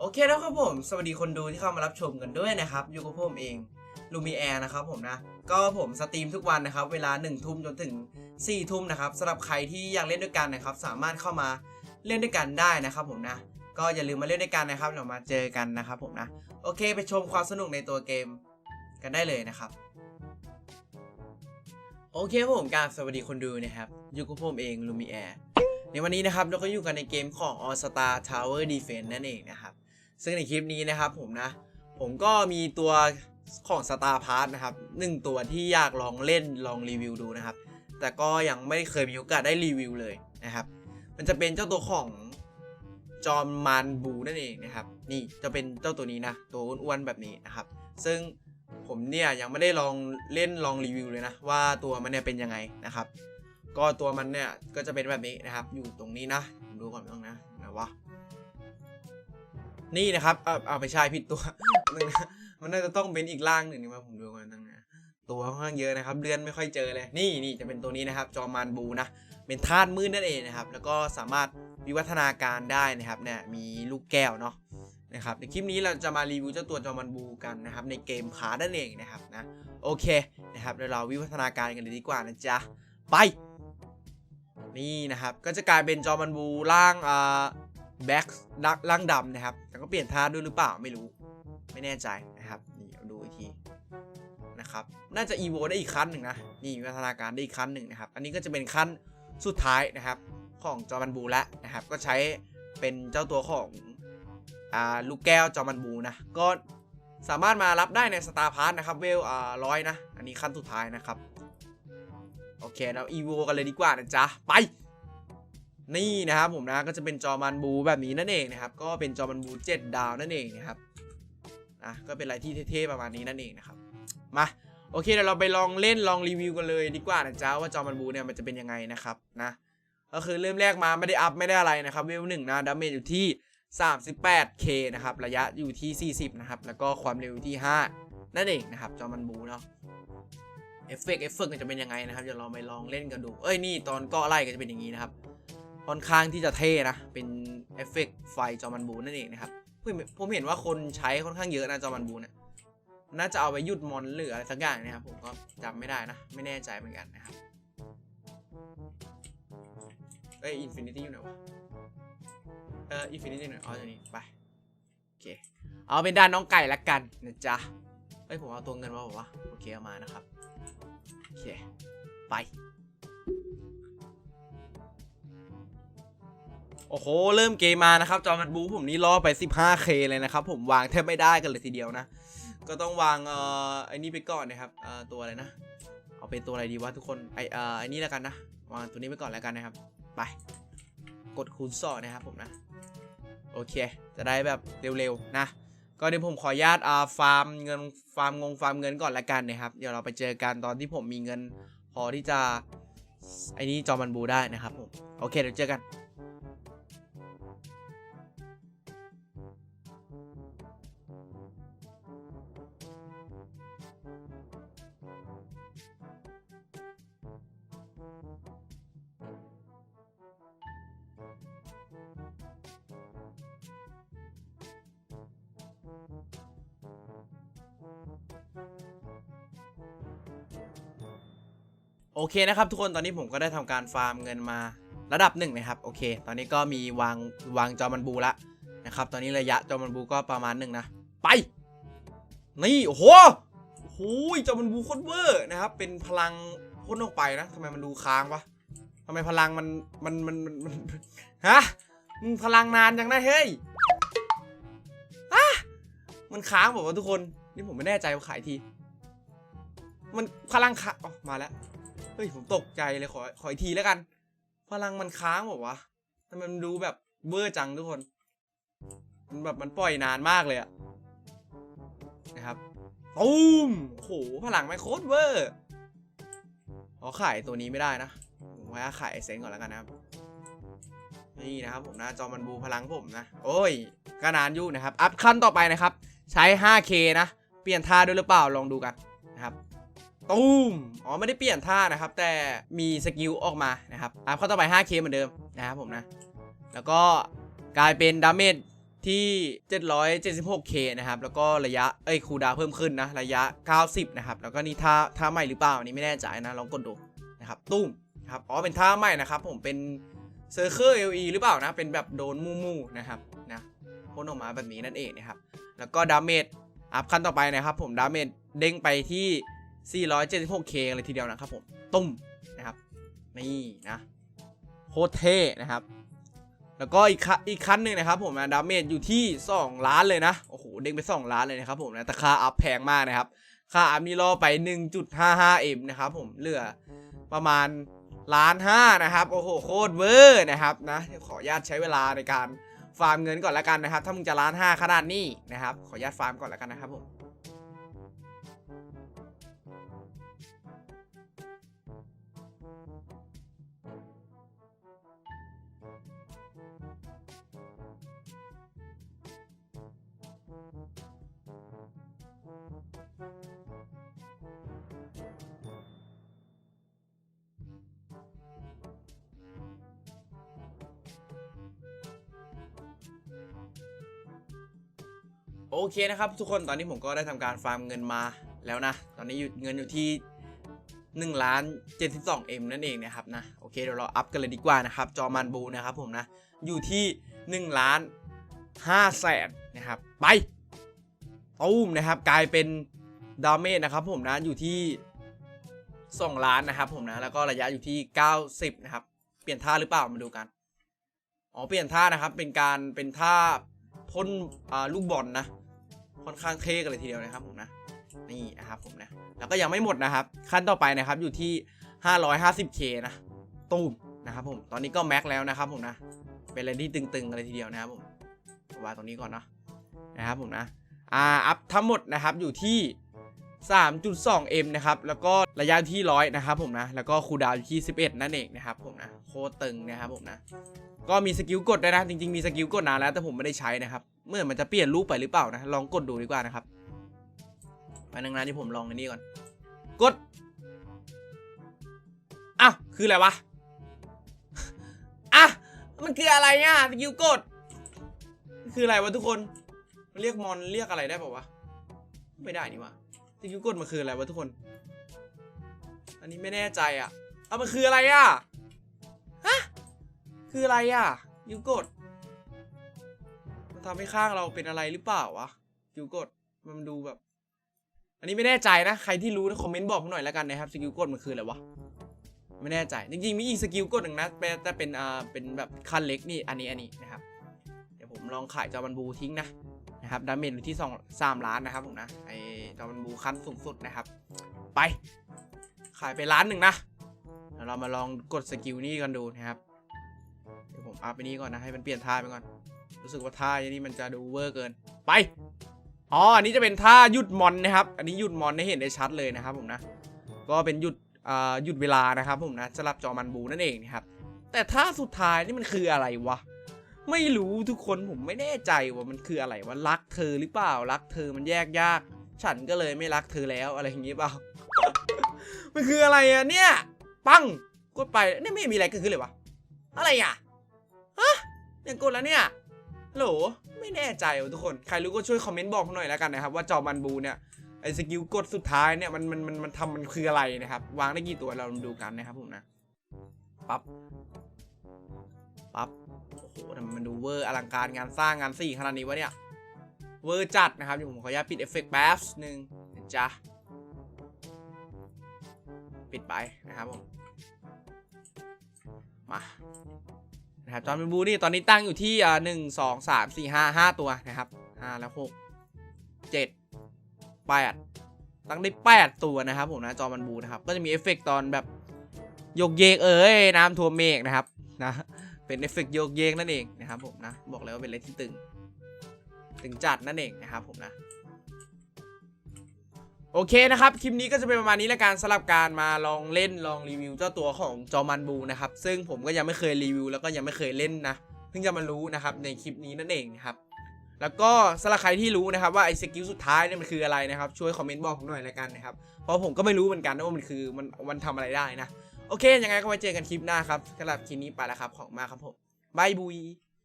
โอเคแล้วครับผม สวัสดีคนดูที่เข้ามารับชมกันด้วยนะครับ อยู่กับผมเองลูมีแอร์นะครับผมนะ ก็ผมสตรีมทุกวันนะครับ เวลา1นึ่ทุ่มจนถึง4ี่ทุ่มนะครับสำหรับใครที่อยากเล่นด้วยกันนะครับ สามารถเข้ามาเล่นด้วยกันได้นะครับผมนะ ก็อย่าลืมมาเล่นด้วยกันนะครับเรามาเจอกันนะครับผมนะ โอเคไปชมความสนุกในตัวเกมกันได้เลยนะครับ โอเคผมการสวัสดีคนดูนะครับ อยู่กับผมเองลูมีแอร์ในวันนี้นะครับเราก็อยู่กันในเกมของ All Star Tower Defense นั่นเองนะครับ ซึ่งในคลิปนี้นะครับผมนะ ผมก็มีตัวของ Star p a s s นะครับหนึ่งตัวที่อยากลองเล่นลองรีวิวดูนะครับ แต่ก็ยังไม่เคยมีโอกาสได้รีวิวเลยนะครับ มันจะเป็นเจ้าตัวของจอมมานบูนั่นเองนะครับ นี่จะเป็นเจ้าตัวนี้นะ ตัวอ้วนๆแบบนี้นะครับ ซึ่งผมเนี่ยยังไม่ได้ลองเล่นลองรีวิวเลยนะ ว่าตัวมันเนี่ยเป็นยังไงนะครับ ก็ตัวมันเนี่ยก็จะเป็นแบบนี้นะครับ อยู่ตรงนี้นะผมดูก่อนต้องนะไหนวะ นี่นะครับเอาเอาไปใช่ผิดตัวนึงนะมันน่าจะต้องเป็นอีกร่างหนึ่งนี่มาผมดูกันตั้งนะตัวค่อนข้างเยอะนะครับเลือนไม่ค่อยเจอเลย นี่นี่จะเป็นตัวนี้นะครับ จอมานบูนะ เป็นธาตุมืดนั่นเองนะครับ แล้วก็สามารถวิวัฒนาการได้นะครับ เนี่ยมีลูกแก้วเนาะนะครับในคลิปนี้เราจะมารีวิวเจ้าตัวจอมันบูกันนะครับในเกมพาร์นั่นเองนะครับนะโอเคนะครับเดี๋ยวเราวิวัฒนาการกันเลยดีกว่านะจ๊ะไป นี่นะครับก็จะกลายเป็นจอมันบูร่างอ่า แบ็กล่างดำนะครับ แต่ก็เปลี่ยนท่าด้วยหรือเปล่าไม่รู้ ไม่แน่ใจนะครับ นี่เอาดูอีกทีนะครับ น่าจะอีโวได้อีกขั้นหนึ่งนะ นี่วิวัฒนาการได้อีกขั้นหนึ่งนะครับ อันนี้ก็จะเป็นขั้นสุดท้ายนะครับ ของจอมันบูแล้วนะครับ ก็ใช้เป็นเจ้าตัวของอ่าลูกแก้วจอมันบูนะ ก็สามารถมารับได้ในสตาร์พาร์ทนะครับ เวลอ่าร้อยนะ อันนี้ขั้นสุดท้ายนะครับ โอเคเราอีโวกันเลยดีกว่านะจ๊ะ ไป นี่นะครับผมนะก็จะเป็นจอมันบูแบบนี้นั่นเองนะครับ ก็เป็นจอมันบู 7 ดาวนั่นเองนะครับอะก็เป็นอะไรที่เท่ๆประมาณนี้นั่นเองนะครับ มาโอเคเดี๋ยวเราไปลองเล่นลองรีวิวกันเลยดีกว่านะจ๊ะว่าจอมันบูเนี่ยมันจะเป็นยังไงนะครับนะก็คือเริ่มแรกมาไม่ได้อัพไม่ได้อะไรนะครับเวลหนึ่งนะดาเมจอยู่ที่ 38k นะครับระยะอยู่ที่ 40 นะครับ แล้วก็ความเร็วอยู่ที่ 5 นั่นเองนะครับ จอมันบูเนาะเอฟเฟกเอฟเฟกจะเป็นยังไงนะครับเดี๋ยวเราไปลองเล่นกันดู เอ้ยนี่ตอนเก็ไล่ก็จะเป็นอย่างนี้นะครับ ค่อนข้างที่จะเท่นะ เป็นเอฟเฟกต์ไฟจอมันบูนั่นเองนะครับผมผมเห็นว่าคนใช้ค่อนข้างเยอะนะจอมันบูเนี่ยน่าจะเอาไปยุดมอนหรืออะไรสักอย่างนะครับผมก็จำไม่ได้นะ ไม่แน่ใจเหมือนกันนะครับเอ้ยอินฟินิตี้อยู่ไหนวะเอออินฟินิตี้หน่อยเอาตัวนี้ไปโอเคเอาเป็นด้านน้องไก่ละกันนะจ๊ะเอ้ยผมเอาตัวเงินมาบอกว่าโอเคเอามานะครับโอเคไป โอ้โห เริ่มเกมมานะครับ จอมันบูผมนี่ล่อไป 15k เลยนะครับ ผมวางแทบไม่ได้กันเลยทีเดียวนะ ก็ต้องวางเอ่อไอ้นี่ไปก่อนนะครับเอ่อตัวอะไรนะ เอาเป็นตัวอะไรดีวะทุกคนไอเอ่อไอ้นี่แล้วกันนะวางตัวนี้ไปก่อนแล้วกันนะครับ ไป กดคูณสองนะครับผมนะ โอเค จะได้แบบเร็วๆนะก็เดี๋ยวผมขออนุญาตอ่าฟาร์มเงินฟาร์มงงฟาร์มเงินก่อนละกันนะครับ เดี๋ยวเราไปเจอกันตอนที่ผมมีเงิน พอที่จะไอ้นี่จอมันบูได้นะครับผมโอเคเดี๋ยวเจอกัน โอเคนะครับทุกคนตอนนี้ผมก็ได้ทำการฟาร์มเงินมาระดับหนึ่งนะครับโอเค ตอนนี้ก็มีวางวางจอมันบูละนะครับตอนนี้ระยะจอมันบูก็ประมาณหนึ่งนะไป นี่โอ้โหโอ้โหจอมันบูโคตรเวอร์นะครับเป็นพลังพ่นออกไปนะทำไมมันดูค้างวะทำไมพลังมันมันมันมันฮะมึงพลังนานจังนะเฮ้ยฮะมันค้างบอกว่าทุกคนนี่ผมไม่แน่ใจว่าขายที มันพลังค้างอ๋อมาแล้ว เฮ้ยผมตกใจเลยขอขออีกทีแล้วกัน พลังมันค้างบอกวะทำไมมันดูแบบเวอร์จังทุกคนมันแบบมันปล่อยนานมากเลยอะนะครับตูมโอ้โหพลังไม่โคตรเวอร์ขอขายตัวนี้ไม่ได้นะผมไว้ขายเซนก่อนแล้วกันนะครับ นี่นะครับผมนะจอมันบูพลังผมนะ โอ้ยก็นานอยู่นะครับ อัพขั้นต่อไปนะครับ ใช้ 5K นะ เปลี่ยนท่าด้วยหรือเปล่าลองดูกันนะครับ ตูมอ๋อไม่ได้เปลี่ยนท่านะครับ แต่มีสกิลออกมานะครับอัพเข้าต่อไป 5k เหมือนเดิมนะครับผมนะ แล้วก็กลายเป็นดาเมจที่ 776k นะครับ แล้วก็ระยะ เอ้ยคูดาเพิ่มขึ้นนะ ระยะ 90 นะครับ แล้วก็นี่ท่าท่าใหม่หรือเปล่า อันนี้ไม่แน่ใจนะ ลองกดดูนะครับ ตุ้มครับ อ๋อ เป็นท่าใหม่นะครับ ผมเป็นเซอร์เคิล LE หรือเปล่านะ เป็นแบบโดนมู่ๆนะครับ นะพ่นออกมาแบบนี้นั่นเองนะครับ แล้วก็ดาเมจ อัพขั้นต่อไปนะครับ ผม ดาเมจเด้งไปที่ 476k เลยทีเดียวนะครับผม ตุ้มนะครับ นี่นะโคตรเท่นะครับ แล้วก็อีกคันอีกคันหนึ่งนะครับผมนะดาเมจอยู่ที่ 2 ล้านเลยนะ โอ้โห เด้งไป 2 ล้านเลยนะครับผมนะ แต่ค่าอัพแพงมากนะครับ ค่าอัพนี่ล่อไป 1.55m นะครับผม เหลือประมาณล้านห้านะครับ โอ้โห โคตรเวอร์นะครับนะขออนุญาตใช้เวลาในการฟาร์มเงินก่อนแล้วกันนะครับ ถ้ามึงจะล้านห้าขนาดนี้นะครับ ขออนุญาตฟาร์มก่อนแล้วกันนะครับผม โอเคนะครับทุกคนตอนนี้ผมก็ได้ทำการฟาร์มเงินมาแล้วนะ ตอนนี้อยู่เงินอยู่ที่1ล้าน72 M นั่นเองนะครับนะโอเคเดี๋ยวเราอัพกันเลยดีกว่านะครับ จอมันบูนะครับผมนะอยู่ที่1ล้าน5แสนนะครับไปตูมนะครับกลายเป็นดาเมจนะครับผมนะอยู่ที่ 2 ล้านนะครับผมนะแล้วก็ระยะอยู่ที่ 90 นะครับ เปลี่ยนท่าหรือเปล่ามาดูกันอ๋อเปลี่ยนท่านะครับเป็นการเป็นท่าพ่นลูกบอลนะ ค่อนข้างเท่กันเลยทีเดียวนะครับผมนะนี่นะครับผมนะแล้วก็ยังไม่หมดนะครับ ขั้นต่อไปนะครับอยู่ที่ 550k นะตูมนะครับผมตอนนี้ก็แม็กแล้วนะครับผมนะเป็นอะไรที่ตึงๆกันเลยทีเดียวนะครับผมวางตรงนี้ก่อนเนาะนะครับผมนะอ่าอัพทั้งหมดนะครับอยู่ที่ 3.2m นะครับแล้วก็ระยะที่100นะครับผมนะแล้วก็คูดาวอยู่ที่ 11 นั่นเองนะครับผมนะโคตรตึงนะครับผมนะก็มีสกิลกดด้วยนะจริงๆมีสกิลกดนานแล้วแต่ผมไม่ได้ใช้นะครับ เมื่อมันจะเปลี่ยนรูปไปหรือเปล่านะ ลองกดดูดีกว่านะครับไปนึงนะที่ผมลองอันนี้ก่อน กดอะคืออะไรวะอะมันคืออะไรอะสกิลกด คืออะไรวะทุกคนเรียกมอนเรียกอะไรได้ป่าวะไม่ได้นี่วะสกิลกดมันคืออะไรวะทุกคน อันนี้ไม่แน่ใจอะเอามันคืออะไรอะฮะคืออะไรอะยูกด ทำให้ข้างเราเป็นอะไรหรือเปล่าวะยูกดมันดูแบบ อันนี้ไม่แน่ใจนะ ใครที่รู้นะคอมเมนต์บอกผมหน่อยแล้วกันนะครับสกิลกดมันคืออะไรวะไม่แน่ใจจริงๆมีอีกสกิลกดหนึ่งนะแต่เป็นอ่าเป็นแบบคันเล็กนี่อันนี้อันนี้นะครับ เดี๋ยวผมลองขายจอมันบูทิ้งนะนะครับดาเมจอยู่ที่2 3ล้านนะครับผมนะไอจอมันบูขั้นสูงสุดนะครับ ไป ขายไปล้านหนึ่งนะเดี๋ยวเรามาลองกดสกิลนี่กันดูนะครับเดี๋ยวผมอัพไปนี้ก่อนนะให้มันเปลี่ยนท่าไปก่อน รู้สึกว่าท่าอย่างนี้มันจะดูเวอร์เกิน ไป อ๋อ อันนี้จะเป็นท่าหยุดมอนนะครับ อันนี้หยุดมอนให้เห็นได้ชัดเลยนะครับผมนะ ก็เป็นหยุดอ่าหยุดเวลานะครับผมนะสำหรับจอมันบูนั่นเองนะครับ แต่ท่าสุดท้ายนี่มันคืออะไรวะ ไม่รู้ทุกคนผมไม่แน่ใจว่ามันคืออะไรว่ารักเธอหรือเปล่า รักเธอมันแยกยาก ฉันก็เลยไม่รักเธอแล้วอะไรอย่างงี้เปล่า มันคืออะไรอะเนี่ย ปังกดไปเนี่ยไม่มีอะไรเกิดขึ้นเลยวะ อะไรอะฮะเนี่ยกดแล้วเนี่ย โหลไม่แน่ใจว่ะทุกคน ใครรู้ก็ช่วยคอมเมนต์บอกหน่อยแล้วกันนะครับ ว่าจอมันบูเนี่ยไอ้สกิลกดสุดท้ายเนี่ยมันมันมันมันทำมันคืออะไรนะครับ วางได้กี่ตัวเราดูกันนะครับผมนะปั๊บปั๊บโอ้โหทำไมมันดูเวอร์อลังการงานสร้างงานสี่ขนาดนี้วะเนี่ยเวอร์จัดนะครับเดี๋ยวผมขออนุญาตปิดเอฟเฟกต์แป๊บหนึ่งนะจ๊ะปิดไปนะครับผมมา นะครับจอห์นเป็นบูนี่ตอนนี้ตั้งอยู่ที่อ่าหนึ่งสองสามสี่ห้าห้าตัวนะครับห้าแล้วหกเจ็ดแปดตั้งได้แปดตัวนะครับผมนะจอมันบูนะครับก็จะมีเอฟเฟกต์ตอนแบบโยกเยกเอ้ยน้ำท่วมเมฆนะครับนะเป็นเอฟเฟกต์โยกเยกนั่นเองนะครับผมนะบอกเลยว่าเป็นอะไรที่ตึง ตึงจัดนั่นเองนะครับผมนะ โอเคนะครับ คลิปนี้ก็จะเป็นประมาณนี้ละกันสำหรับการมาลองเล่นลองรีวิวเจ้าตัวของจอมันบูนะครับ ซึ่งผมก็ยังไม่เคยรีวิวแล้วก็ยังไม่เคยเล่นนะ เพิ่งจะมารู้นะครับในคลิปนี้นั่นเองนะครับ แล้วก็สำหรับใครที่รู้นะครับว่าไอ้สกิลสุดท้ายเนี่ยมันคืออะไรนะครับ ช่วยคอมเมนต์บอกผมหน่อยละกันนะครับ เพราะผมก็ไม่รู้เหมือนกันว่ามันคือมันมันทำอะไรได้นะ โอเค ยังไงก็ไว้เจอกันคลิปหน้าครับสำหรับคลิปนี้ไปแล้วครับ ขอบมากครับผมบายบุย